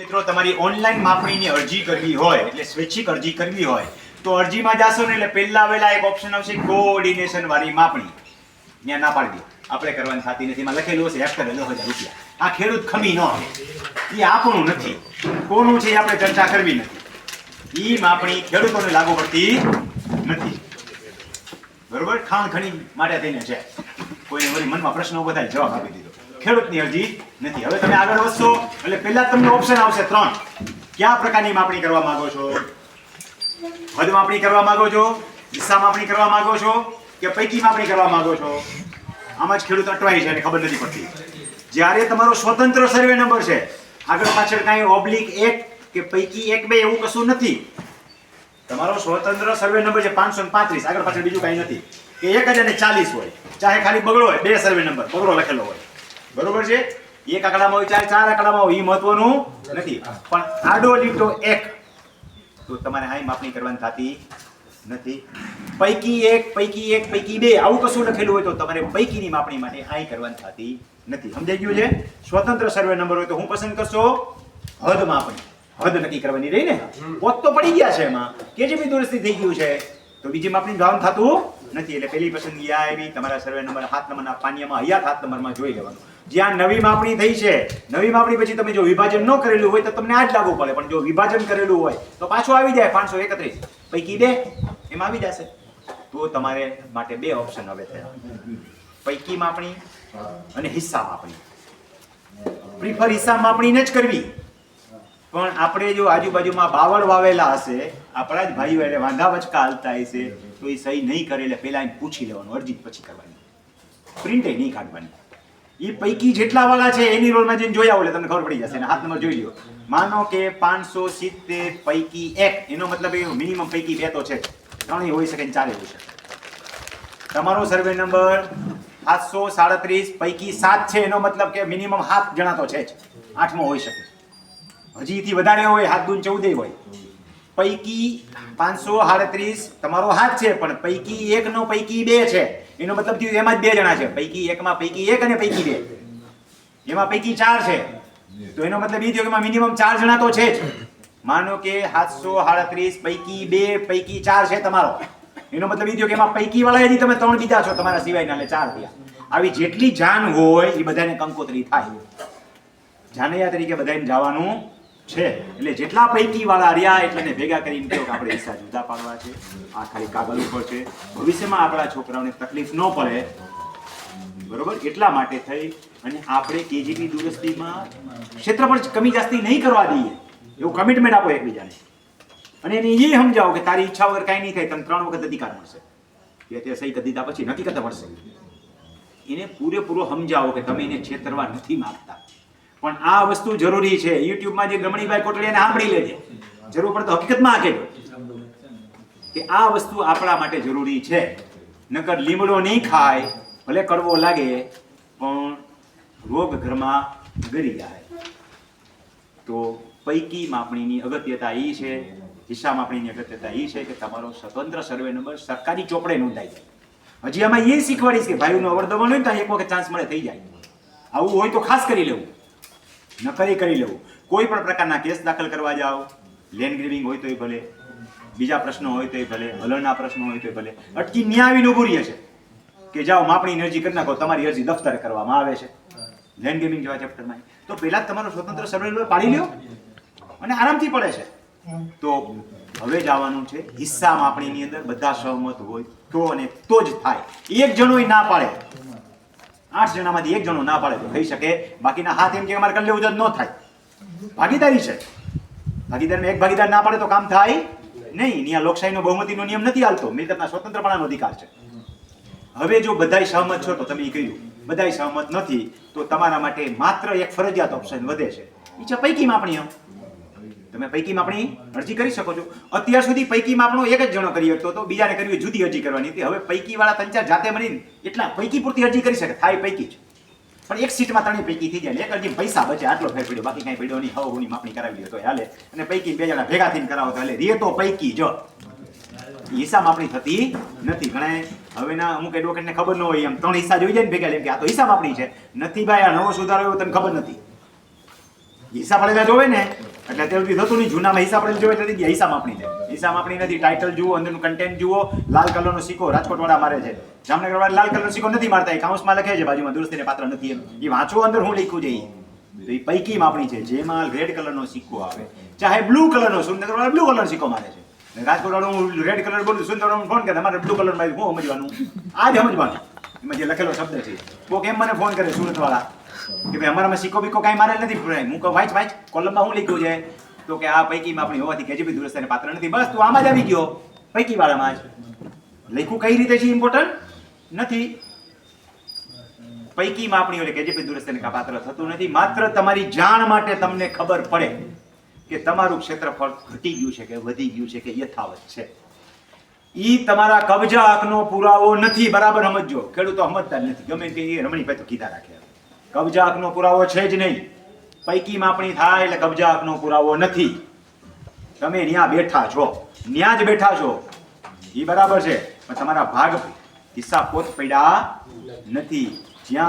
મિત્રો, તમારી ઓનલાઈન માપણીની અરજી કરવી હોય, એટલે સ્વૈચ્છિક અરજી કરવી હોય, તો અરજીમાં જાશો ને એટલે પહેલા વહેલા એક ઓપ્શન આવશે કોઓર્ડિનેશન વાળી માપણી. ત્યાં ના પાડી દો. આપણે કરવાની થતી નથી. એમાં લખેલું હશે હેક્ટર દસ હજાર રૂપિયા. આ ખેડૂત ખમી ન આવે એ આપણું નથી. કોનું છે એ આપણે ચર્ચા કરવી નથી. એ માપણી ખેડૂતોને લાગુ પડતી નથી. બરોબર? ખાણ ખણી માટે થઈને છે. કોઈ મનમાં પ્રશ્ન ઊભો જવાબ આપી દીધો. ખેડૂતની અરજી નથી. હવે તમે આગળ વધશો, એટલે પહેલા તમને ઓપ્શન આવશે ત્રણ. કયા પ્રકારની માપણી કરવા માંગો છો? હદ માપણી કરવા માંગો છો? દિશા માપણી કરવા માંગો છો? કે પૈકી માપણી કરવા માંગો છો? આમાં જ ખેડૂત અટવાય છે અને ખબર નથી પડતી. જ્યારે તમારો સ્વતંત્ર સર્વે નંબર છે, આગળ પાછળ કાંઈ ઓબ્લિક એક કે પૈકી એક બે એવું કશું નથી. તમારો સ્વતંત્ર સર્વે નંબર છે પાંચસો પાંત્રીસ, આગળ પાછળ બીજું કાંઈ નથી. કે એક હજાર ચાલીસ હોય. ચાહે ખાલી બગડો હોય, બે સર્વે નંબર બગડો લખેલો હોય. બરોબર છે? એક આંકડામાં હોય ચાર ચાર આંકડામાં હોય એ મહત્વનું નથી. પણ આડો લીટો એક. તો તમારે હાઈ માપણી કરવાની થતી નથી. પૈકી એક પૈકી એક પૈકી બે આવું કશું લખેલું હોય તો તમારે પૈકીની માપણી માટે હાઈ કરવાની થતી નથી. સમજાઈ ગયું છે? સ્વતંત્ર સર્વે નંબર હોય તો હું પસંદ કરશો? હદ માપણી હદ નક્કી કરવાની રહી ને? પોત તો પડી ગયા છે એમાં. કેજીબી દુરસ્તી થઈ ગયું છે તો બીજી માપણી ગામ થતું નથી. એટલે પેલી પસંદગી આ આવી. તમારા સર્વે નંબર હાથ નંબરના પાનિયામાં હયાત હાથ નંબરમાં જોઈ લેવાનું. જ્યાં નવી માપણી થઈ છે, નવી માપણી પછી તમે જો વિભાજન ન કરેલું હોય તો તમને આ જ લાગુ પડે, પણ જો વિભાજન કરેલું હોય તો પાછું આવી જાય પાંચસો એકત્રીસ. પૈકી બે એમાં આવી જશે. તો તમારે માટે બે ઓપ્શન હવે થયા. પૈકી માપણી અને હિસ્સા માપણી. પ્રિફર હિસ્સા માપણીને જ કરવી. પણ આપણે જો આજુબાજુમાં બાવળ વાવેલા હશે, આપણા જ ભાઈઓ એટલે વાંધા વચકા હાલતા હશે, તો એ સહી નહીં કરે એટલે પહેલાં પૂછી લેવાનું, અરજી પછી કરવાની. પ્રિન્ટે નહીં કાઢવાની. એ પૈકી જેટલા વાળા છે, એની રોલમાં જઈને જોયા એટલે તમને ખબર પડી જશે. હાથ નંબર જોઈ લ્યો. માનો કે પાંચસો સિત્તેર પૈકી એક, એનો મતલબ એ મિનિમમ પૈકી બે તો છે. ત્રણેય હોઈ શકે ચારે હોઈ શકે. તમારો સર્વે નંબર સાતસો સાડત્રીસ પૈકી સાત છે, એનો મતલબ કે મિનિમમ હાથ જણા તો છે જ. આઠમો હોઈ શકે. હજીથી વધારે હોય, હાથ દૂન ચૌદે હોય. પૈકી પાંચસો સાડત્રીસ તમારો હાથ છે, પણ પૈકી એક નો પૈકી બે છે. એનો મતલબ થયું એમાં જ બે જણા છે. પૈકી એકમાં પૈકી એક અને પૈકી બે. એમાં પૈકી ચાર છે. તો એનો મતલબ એ થયો કે મિનિમમ ચાર જણા તો છે જ. માનો કે સાતસો સાડત્રીસ પૈકી બે, પૈકી ચાર છે તમારો. એનો મતલબ એ થયો કે એમાં પૈકી વાળા હજી તમે ત્રણ બીજા છો, તમારા સિવાયના એટલે ચાર થયા. આવી જેટલી જાન હોય, એ બધાને કંકોત્રી થાય. જાનૈયા તરીકે બધાને જવાનું છે. એટલે જેટલા પૈકી વાળા રહ્યા એટલાને ભેગા કરીને કહો કે આપણે હિસ્સા જુદા પાડવા છે. આ ખાલી કાગળ ઉપર છે. ભવિષ્યમાં આપણા છોકરાઓને તકલીફ ન પડે. બરોબર? એટલા માટે થઈ અને આપણે કેજીપી દુરસ્તીમાં ક્ષેત્રફળ કમી જાસ્તી નહીં કરવા દઈએ. એવું કમિટમેન્ટ આપો એકબીજાને. અને એને એ સમજાવો કે તારી ઈચ્છા વગર કાંઈ નહીં થાય તમને ત્રણ વખત અધિકાર મળશે. કે તે સહી કરી દીધા પછી નક્કી કરતા મળશે. એને પૂરેપૂરો સમજાવો કે તમે એને છેતરવા નથી માંગતા. પણ આ વસ્તુ જરૂરી છે. યુટ્યુબમાં જે રમણીભાઈ કોટડીયાને સાંભળી લેજે. જરૂર પડે તો હકીકતમાં આ કે આ વસ્તુ આપણા માટે જરૂરી છે. નકર લીમડો નહીં ખાય, ભલે કડવો લાગે, પણ રોગ ઘરમાં ગરી જાય. તો પૈકી માપણીની અગત્યતા એ છે, હિસ્સા માપણીની અગત્યતા એ છે કે તમારો સ્વતંત્ર સર્વે નંબર સરકારી ચોપડે નોંધાય જાય. હજી આમાં એ શીખવાડીશ કે ભાઈનું અવરદવણ હોય તો એક વખત ચાન્સ મળે, થઈ જાય. આવું હોય તો ખાસ કરી લેવું. નકરી કરી લેવું. કોઈ પણ પ્રકારના કેસ દાખલ કરવા જાઓ. લેન્ડ ગ્રીવિંગ હોય તોય ભલે, બીજા પ્રશ્નો હોય તોય ભલે હલણના પ્રશ્નો હોય તોય ભલે. અટકી ન્યા આવીને ઊભું રહે છે કે જાઓ માપણી અરજી કરી નાખો, તમારી અરજી દફતરે કરવામાં આવે છે. લેન્ડ ગ્રીવિંગ જેવા ચેપ્ટરમાં તો પહેલા તમારો સ્વતંત્ર સર્વે પાડી લ્યો અને આરામથી પડે છે. તો હવે જવાનું છે હિસ્સા માપણીની અંદર. બધા સહમત હોય તો અને તો જ થાય. એક જણોય ના પાડે. આઠ જણામાંથી એક જણો ના પાડે તો થઈ શકે. બાકીના હાથ એમ કે અમારે કરી લેવું ન થાય. ભાગીદારી છે. ભાગીદારમાં એક ભાગીદાર ના પાડે તો કામ થાય નહીં. ત્યાં લોકશાહીનો બહુમતીનો નિયમ નથી હાલતો. મિલકતના સ્વતંત્રપણાનો અધિકાર છે. હવે જો બધાય સહમત છો તો તમે કહ્યું બધાય સહમત નથી તો તમારા માટે માત્ર એક ફરજિયાત ઓપ્શન વધે છે. એ છે પૈકી માપણી. તમે પૈકી માપણી અરજી કરી શકો છો. અત્યાર સુધી પૈકી માપણો એક જ જણો કરી શકતો હતો બીજાને કરવી જુદી અરજી કરવાની હતી. હવે પૈકી વાળા ત્રણ ચાર જાતે મળીને એટલા પૈકી પૂરતી અરજી કરી શકે. થાય પૈકી જ. પણ એક સીટમાં ત્રણેય પૈકી થઈ જાય એક અરજી પૈસા બચે. આટલો ફેર પડ્યો. બાકી કાંઈ પડ્યો નહીં. હવની માપણી કરાવી તો હાલે. અને પૈકી બે જણા ભેગા થઈને કરાવો તો હાલે. રે તો પૈકી જો. હિસાબ માપણી થતી નથી. ઘણા હવેના અમુક એડવોકેટને ખબર ન હોય એમ. ત્રણ હિસ્સા જોઈ જાય ને ભેગા. એમ કે આ તો હિસાબ માપણી છે. નથી ભાઈ, આ નવો સુધારો એવો તને ખબર નથી. હિસાબ પડેલા જોવે ને. એટલે અત્યાર સુધી થતું નહીં જૂનામાં હિસાબ આપણે જોઈએ એટલે હિસાબ માપણી છે હિસાબ માપણી નથી ટાઇટલ જુઓ, અંદરનું કન્ટેન્ટ જુઓ, લાલ કલરનો સિક્કો રાજકોટ વાળા મારે છે. જામનગર વાળા લાલ કલરનો સિક્કો નથી મારતા, એ કાઉન્સમાં લખે છે, બાજુમાં દુરસ્તીને પાત્ર નથી એમ. એ વાંચો અંદર હું લખ્યું છે એ. પૈકી માપણી છે, જેમાં રેડ કલરનો સિક્કો આવે. ચાહે બ્લુ કલરનો સુરેન્દ્ર વાળા બ્લુ કલરનો સિક્કો મારે છે. અને રાજકોટ વાળો હું રેડ કલર બોલું સુરેન્દ્ર ફોન કરે તમારે બ્લુ કલરમાં હું સમજવાનું? આ જ સમજવાનું. એમાં જે લખેલો શબ્દ છે. કોક એમ મને ફોન કરે સુરત વાળા કે ભાઈ, અમારામાં સિક્કો બીકો કાંઈ મારે નથી હું કહું, વાંચ વાંચ. કોલમમાં હું લખ્યું છે? તો કે આ પૈકી માપણી હોવાથી કેજીપી દુરસ્તને પાત્ર નથી. બસ, તું આમાં જ આવી ગયો. પૈકી વાળામાં જ. લખ્યું કઈ રીતે છે ઇમ્પોર્ટન્ટ નથી. પૈકી માપણી એટલે કેજીપી દુરસ્તને પાત્ર થતું નથી. માત્ર તમારી જાણ માટે તમને ખબર પડે કે તમારું ક્ષેત્રફળ ઘટી ગયું છે કે વધી ગયું છે કે યથાવત છે. ઈ તમારા કબજા હકનો પુરાવો નથી. બરાબર સમજજો. ખેડૂતો સમજતા નથી. ગમે તે રમણી તો કીધા રાખે. કબજા હકનો પુરાવો છે જ નહીં. પૈકી માપણી થાય એટલે કબજા હકનો પુરાવો નથી. તમે ન્યા બેઠા છો. ન્યા જ બેઠા છો. એ બરાબર છે. પણ તમારા ભાગ કિસ્સા પોત પડ્યા નથી.